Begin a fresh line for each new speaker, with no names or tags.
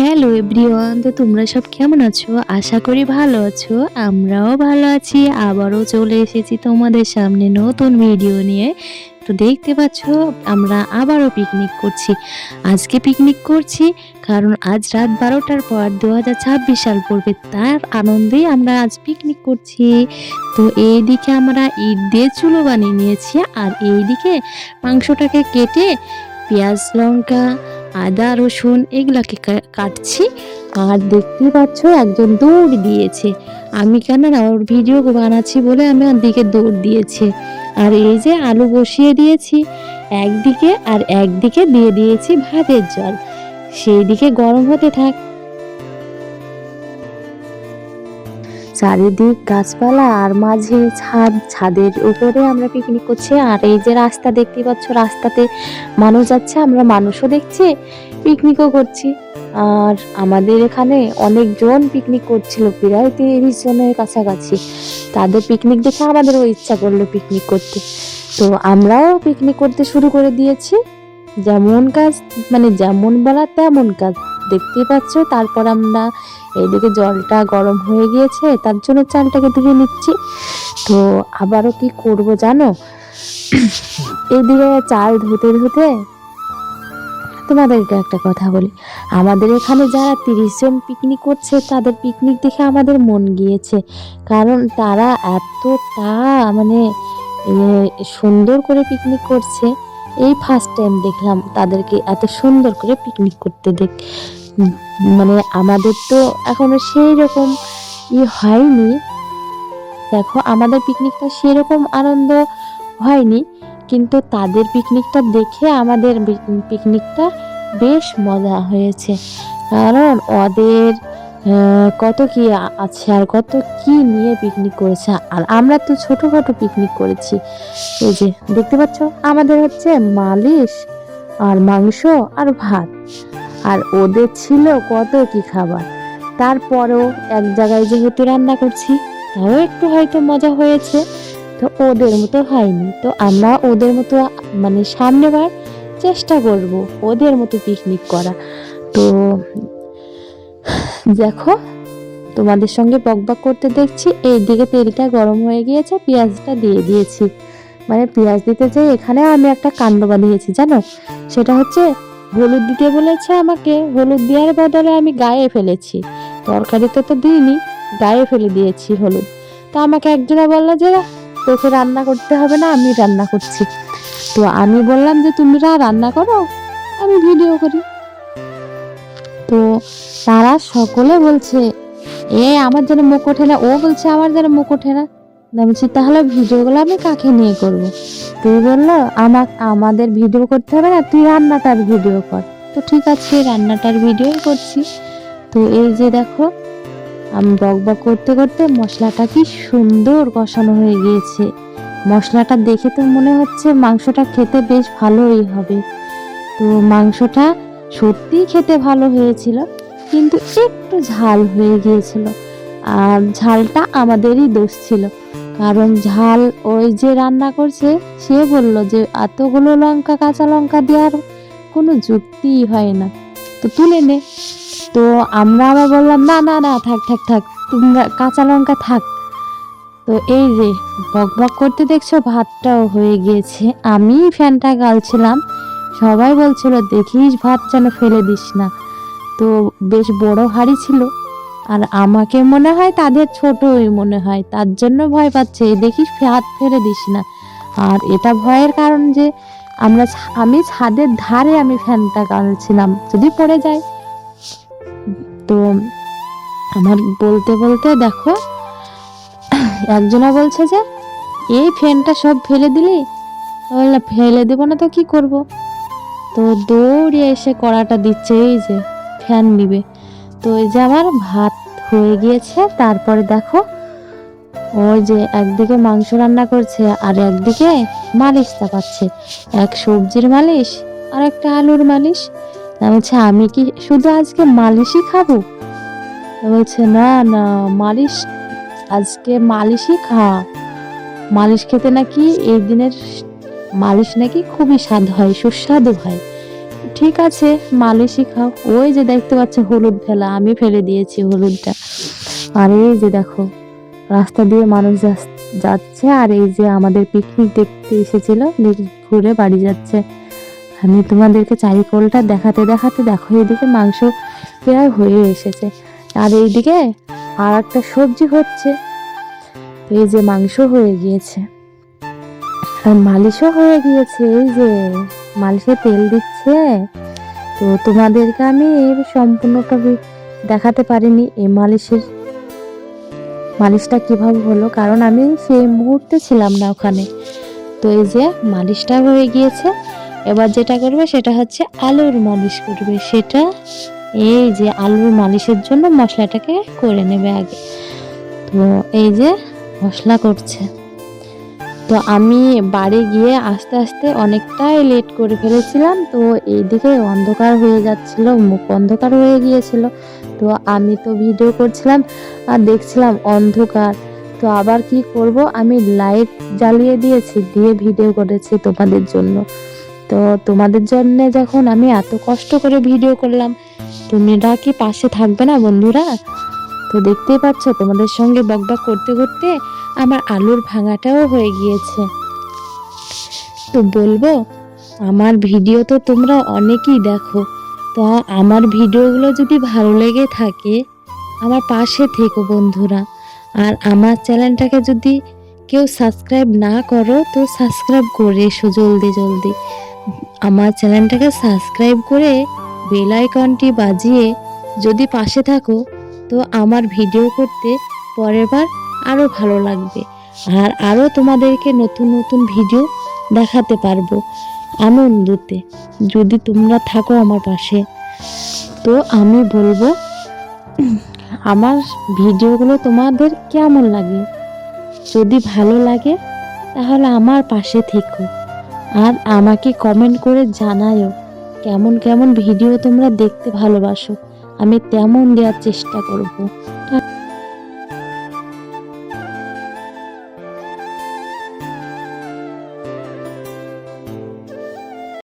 Hello everyone, তো তোমরা সব কেমন আছো? আশা করি ভালো আছো, আমরাও ভালো আছি। আবারও চলে এসেছি তোমাদের সামনে নতুন ভিডিও নিয়ে। তো দেখতে পাচ্ছ, আমরা আবারও পিকনিক করছি। আজকে পিকনিক করছি কারণ আজ রাত বারোটার পর দু হাজার ছাব্বিশ সাল পড়বে, তার আনন্দেই আমরা আজ পিকনিক করছি। তো এইদিকে আমরা ঈদ দিয়ে চুলো বানিয়ে নিয়েছি আর এইদিকে মাংসটাকে কেটে পেঁয়াজ, লঙ্কা আদা, রসুন এগুলাকে কাটছি আর দেখতে পাচ্ছ একজন দৌড় দিয়েছে। আমি কেন না ওর ভিডিও বানাচ্ছি বলে আমি ওর দিকে দৌড় দিয়েছি। আর এই যে আলু বসিয়ে দিয়েছি, একদিকে আর একদিকে দিয়ে দিয়েছি ভাতের জল। সেই দিকে গরম হতে থাক। চারিদিক গাছপালা আর মাঝে ছাদ, ছাদের উপরে আমরা পিকনিক করছি। আর এই যে রাস্তা দেখতে পাচ্ছ, রাস্তাতে মানুষ যাচ্ছে, আমরা মানুষও দেখছি পিকনিকও করছি। আর আমাদের এখানে অনেকজন পিকনিক করছিল, প্রায় তিরিশ জনের কাছাকাছি। তাদের পিকনিক দেখে আমাদেরও ইচ্ছা করল পিকনিক করতে। তো আমরাও পিকনিক করতে শুরু করে দিয়েছি। যেমন কাজ মানে যেমন বলা তেমন কাজ। দেখতেই পাচ্ছ, তারপর আমরা এইদিকে জলটা গরম হয়ে গিয়েছে, তার জন্য চালটাকে ধুয়ে নিচ্ছি। তো আবারও কি করব জানো? এইদিকে চাল ধুতে ধুতে তোমাদেরকে একটা কথা বলি। আমাদের এখানে যারা তিরিশ জন পিকনিক করছে, তাদের পিকনিক দেখে আমাদের মন গিয়েছে। কারণ তারা এতটা মানে সুন্দর করে পিকনিক করছে। এই ফার্স্ট টাইম দেখলাম তাদেরকে এত সুন্দর করে পিকনিক করতে দেখ মানে আমাদের তো এখনও সেই রকম ই হয়নি। দেখো, আমাদের পিকনিকটা সেরকম আনন্দ হয়নি, কিন্তু তাদের পিকনিকটা দেখে আমাদের পিকনিকটা বেশ মজা হয়েছে। কারণ ওদের কত কি আছে আর কত কি নিয়ে পিকনিক করেছে। আর আমরা তো ছোটোখাটো পিকনিক করেছি। এই যে, দেখতে পাচ্ছ? আমাদের হচ্ছে মালিশ আর মাংস আর ভাত। আর ওদের ছিল কত কি খাবার। তারপরেও এক জায়গায় যেহেতু রান্না করছি, তাও একটু হয়তো মজা হয়েছে। তো ওদের মতো হয়নি। তো আমরা ওদের মতো মানে সামনেবার চেষ্টা করব ওদের মতো পিকনিক করা। তো দেখো, তোমাদের সঙ্গে বকবক করতে দেখছি। এইদিকে তেলটা গরম হয়ে গিয়েছে, পেঁয়াজটা দিয়ে দিয়েছি। মানে পেঁয়াজ দিতে যাই এখানে আমি একটা কাণ্ড বানিয়েছি, জানো? সেটা হচ্ছে হলুদ দিতে বলেছে আমাকে, হলুদ দেওয়ার বদলে আমি গায়ে ফেলেছি। তরকারিতে তো তো দিইনি, গায়ে ফেলে দিয়েছি হলুদ। তো আমাকে একজনে বলল যে, তোকে রান্না করতে হবে না, আমি রান্না করছি। তো আমি বললাম যে, তুমি রা- রান্না করো, আমি ভিডিও করি। তো তারা সকলে বলছে, এ, আমার যেন মুখ ওঠে না। ও বলছে, আমার যেন মুখ ওঠে না। বলছি তাহলে ভিডিওগুলো আমি কাকে নিয়ে করব? তুই বলল আমার আমাদের ভিডিও করতে হবে না, তুই রান্নাটার ভিডিও কর। তো ঠিক আছে, রান্নাটার ভিডিওই করছি। তো এই যে দেখো, আমি বক বক করতে করতে মশলাটা কি সুন্দর কষানো হয়ে গিয়েছে। মশলাটা দেখে তো মনে হচ্ছে মাংসটা খেতে বেশ ভালোই হবে। তো মাংসটা সত্যিই খেতে ভালো হয়েছিল, কিন্তু একটু ঝাল হয়ে গিয়েছিল। আর ঝালটা আমাদেরই দোষ ছিল। কারণ ঝাল ওই যে রান্না করছে, সে বলল যে এতগুলো লঙ্কা, কাঁচা লঙ্কা দেওয়ার কোনো যুক্তিই হয় না। তো তুলে নে। তো আমরা আবার বললাম, না না না, থাক থাক থাক, তোমরা কাঁচা লঙ্কা থাক। তো এই রে বক বক করতে দেখছ, ভাতটাও হয়ে গিয়েছে। আমি ফ্যানটা গালছিলাম। সবাই বলছিল, দেখিস, ভাত যেন ফেলে দিস না। তো বেশ বড় হাড়ি ছিল। আর আমাকে মনে হয় তাদের ছোটই মনে হয়, তার জন্য ভয় পাচ্ছে। দেখিস ভাত ফেলে দিস না। আর এটা ভয়ের কারণ যে আমরা আমি ছাদের ধারে আমি ফ্যানটা গালছিলাম যদি পড়ে যায়। তো আমার বলতে বলতে দেখো, একজনা বলছে যে, এই ফ্যানটা সব ফেলে দিলি? বললাম, ফেলে দেবো না তো কি করব? তো দৌড়ে এসে কড়াটা দিচ্ছে, এই যে ফ্যান নিবে। তো এই যে আমার ভাত হয়ে গিয়েছে, তারপরে দেখো, ওই যে একদিকে মাংস রান্না করছে আর একদিকে মালিশ চাপাচ্ছে। এক সবজির মালিশ, আর একটা আলুর মালিশ। বলছি, আমি কি শুধু আজকে মালিশই খাব? বলছে, না না, মালিশ আজকে মালিশই খা। মালিশ খেতে নাকি এই দিনের মালিশ নাকি খুবই স্বাদ হয়, সুস্বাদু হয়। ঠিক আছে মালিশই খাও। ওই যে দেখতে পাচ্ছ হলুদ ফেলা আমি ফেলে দিয়েছি হলুদটা। আর এই যে দেখো, রাস্তা দিয়ে মানুষ যাচ্ছে, আর এই যে আমাদের পিকনিক দেখতে এসেছিল ঘুরে বাড়ি যাচ্ছে। আমি তোমাদেরকে চারিকোলটা দেখাতে দেখাতে দেখো, এদিকে মাংস প্রায় হয়ে এসেছে। আর এইদিকে আর একটা সবজি হচ্ছে। এই যে মাংস হয়ে গিয়েছে। আর মালিশও হয়ে গিয়েছে, এই যে। মালিশে তেল দিচ্ছে। তো তোমাদেরকে আমি সম্পূর্ণটা বি- দেখাতে পারিনি এই মালিশের মালিশটা কীভাবে হলো, কারণ আমি সেই মুহূর্তে ছিলাম না ওখানে। তো এই যে মালিশটা হয়ে গিয়েছে, এবার যেটা করবে সেটা হচ্ছে আলুর মালিশ করবে। সেটা এই যে আলুর মালিশের জন্য মশলাটাকে করে নেবে আগে। তো এই যে মশলা করছে। তো আমি বাড়ি গিয়ে আস্তে আস্তে অনেকটাই লেট করে ফেলেছিলাম, তো এইদিকে অন্ধকার হয়ে যাচ্ছিল, মুখ অন্ধকার হয়ে গিয়েছিল। তো আমি তো ভিডিও করছিলাম আর দেখছিলাম অন্ধকার। তো আবার কি করব? আমি লাইট জ্বালিয়ে দিয়েছি, দিয়ে ভিডিও করেছি তোমাদের জন্য। তো তোমাদের জন্য যখন আমি এত কষ্ট করে ভিডিও করলাম, তোমরা কি পাশে থাকবে না বন্ধুরা? তো দেখতেই পাচ্ছ তোমাদের সঙ্গে বকবক করতে করতে আমার আলুর ভাঙাটাও হয়ে গিয়েছে। তো বলব, আমার ভিডিও তো তোমরা অনেকেই দেখো, তো আমার ভিডিওগুলো যদি ভালো লেগে থাকে, আমার পাশে থেকো বন্ধুরা। আর আমার চ্যানেলটাকে যদি কেউ সাবস্ক্রাইব না করো, তো সাবস্ক্রাইব করে এসো জলদি জলদি। আমার চ্যানেলটাকে সাবস্ক্রাইব করে বেল আইকনটি বাজিয়ে যদি পাশে থাকো, তো আমার ভিডিও করতে পরের বার আরও ভালো লাগবে। আর আরও তোমাদেরকে নতুন নতুন ভিডিও দেখাতে পারব আনন্দতে। যদি তোমরা থাকো আমার পাশে। তো আমি বলব, আমার ভিডিওগুলো তোমাদের কেমন লাগে? যদি ভালো লাগে, তাহলে আমার পাশে থেকো। আর আমাকে কমেন্ট করে জানায়ও কেমন কেমন ভিডিও তোমরা দেখতে ভালোবাসো। আমি তেমন দেওয়ার চেষ্টা করব।